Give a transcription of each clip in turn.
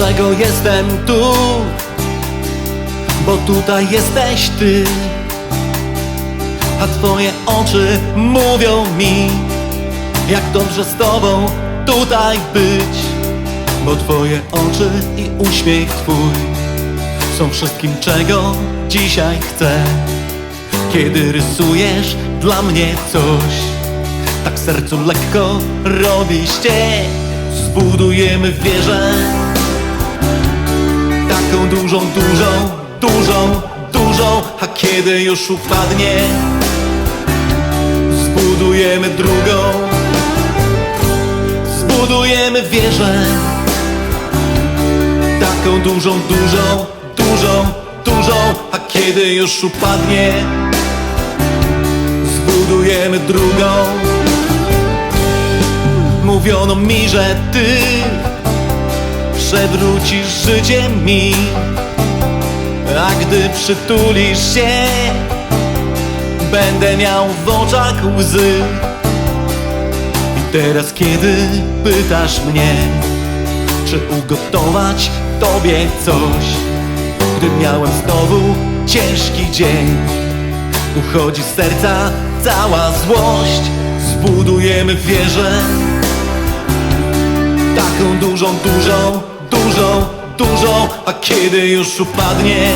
Dlaczego jestem tu? Bo tutaj jesteś ty. A twoje oczy mówią mi Jak dobrze z tobą tutaj być. Bo twoje oczy i uśmiech twój Są wszystkim czego dzisiaj chcę. Kiedy rysujesz dla mnie coś Tak sercu lekko robisz cię Zbudujemy wieżę Taką dużą, dużą, dużą, dużą A kiedy już upadnie Zbudujemy drugą. Zbudujemy wieżę. Taką dużą, dużą, dużą, dużą A kiedy już upadnie Zbudujemy drugą. Mówiono mi, że ty Przewrócisz życie mi. A gdy przytulisz się Będę miał w oczach łzy. I teraz kiedy pytasz mnie Czy ugotować tobie coś Gdy miałem znowu ciężki dzień Uchodzi z serca cała złość. Zbudujemy wieżę Taką dużą, dużą, dużą, dużą A kiedy już upadnie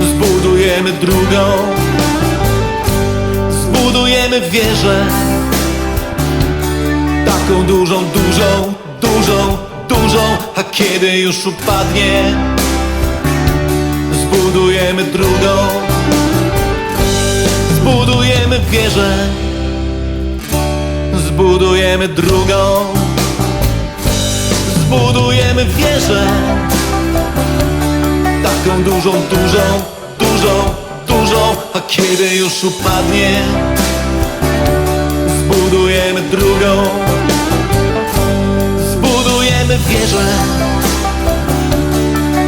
Zbudujemy drugą. Zbudujemy wieżę Taką dużą, dużą, dużą, dużą A kiedy już upadnie Zbudujemy drugą. Zbudujemy wieżę Zbudujemy drugą Zbudujemy wieżę Taką dużą, dużą, dużą, dużą A kiedy już upadnie Zbudujemy drugą. Zbudujemy wieżę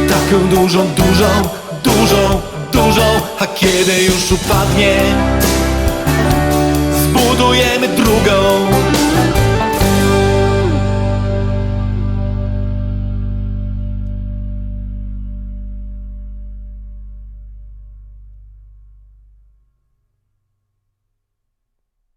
Taką dużą, dużą, dużą, dużą A kiedy już upadnie Zbudujemy drugą